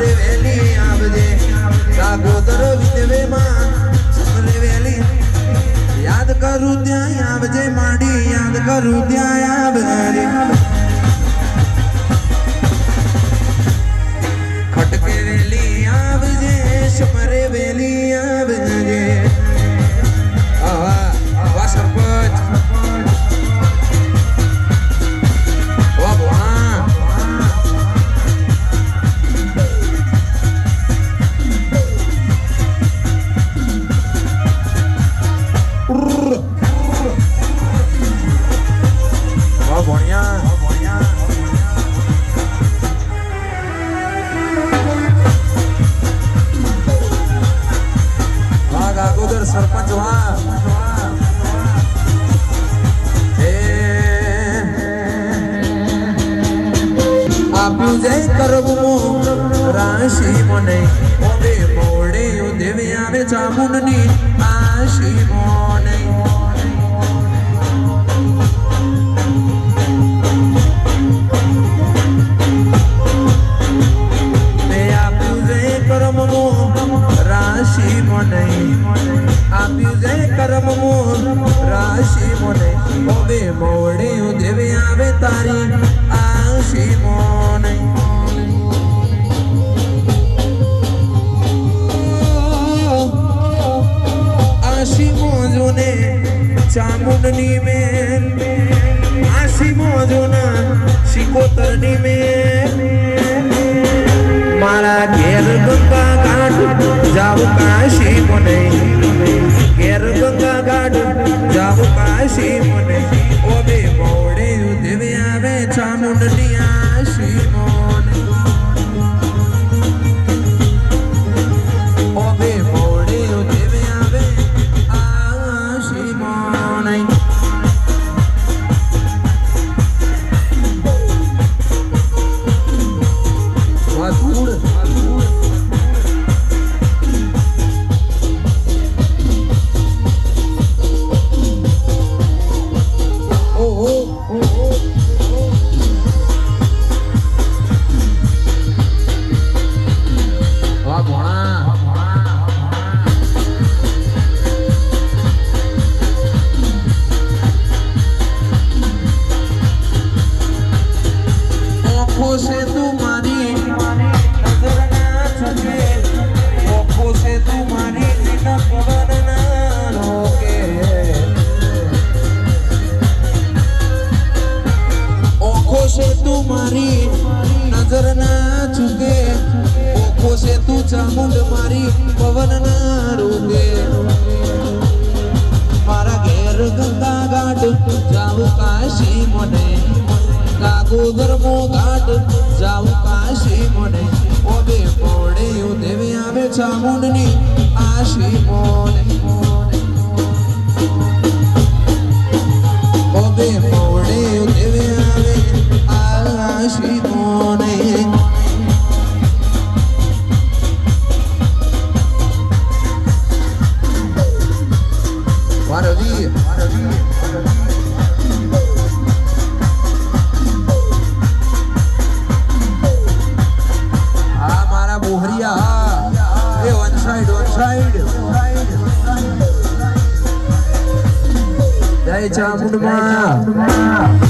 સસરે વેલી આવજે દાગોદર વિધવેમાં સસરે વેલી યાદ કરું ત્યાં આવજે માડી યાદ કરું ત્યાં આવજે ওরে মোড়ে দেবে আরে চামুন্নি আসি মনে রাশি মনে আপি যে করম রাশি মনে ওবে মোড়ে দেবে আবে তারি আসি মনে ચામુંડની મેલ આસી મોજોના સિકોતરની મેલ મારા ઘેર ગંગા ઘાટ જાવ કાશી મને ઘેર ગંગા ઘાટ જાવ કાશી મને ઓબે મોડે દેવે આવે ચામુંડની આ રાખું ધર્મો ઘાટ જાઉં કાશી મને ઓબે પોડે દેવી આવે ચામુંડની આશી મોને ઓબે પોડે દેવી આવે આશી મોને મારો જી. મારો Jai Chamundu Maa!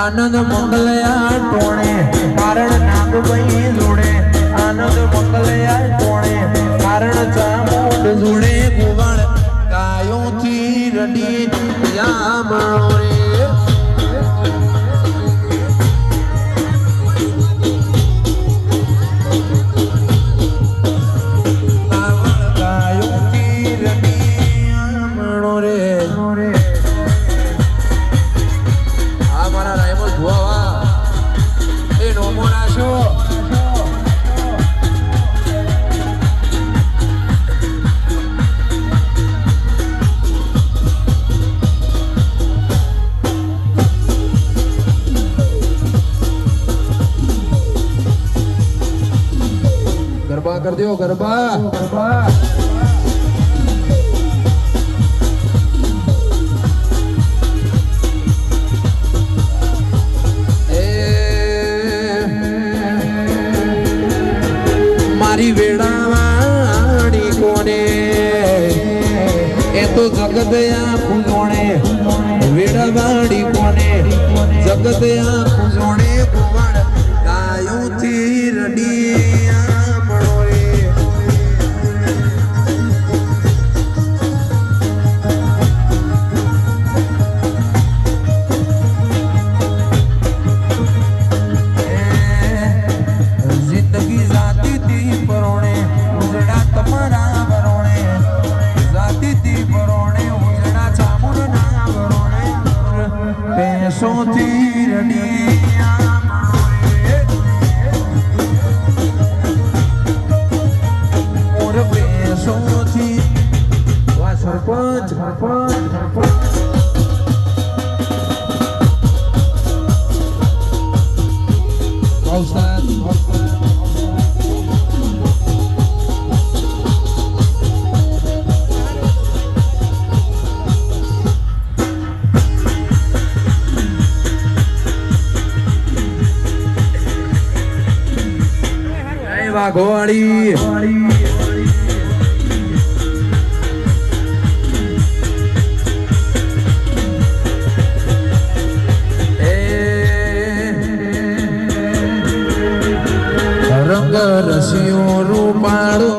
நானும் பொங்கலையான் போனேன். masuk Gerba kerja, gerba. Gerba. મારી વેળાવાણી કોને? એ તો જગદયા ફૂલોણે વેળાવાણી કોને? જગદયા ફૂલોણે ઘોડી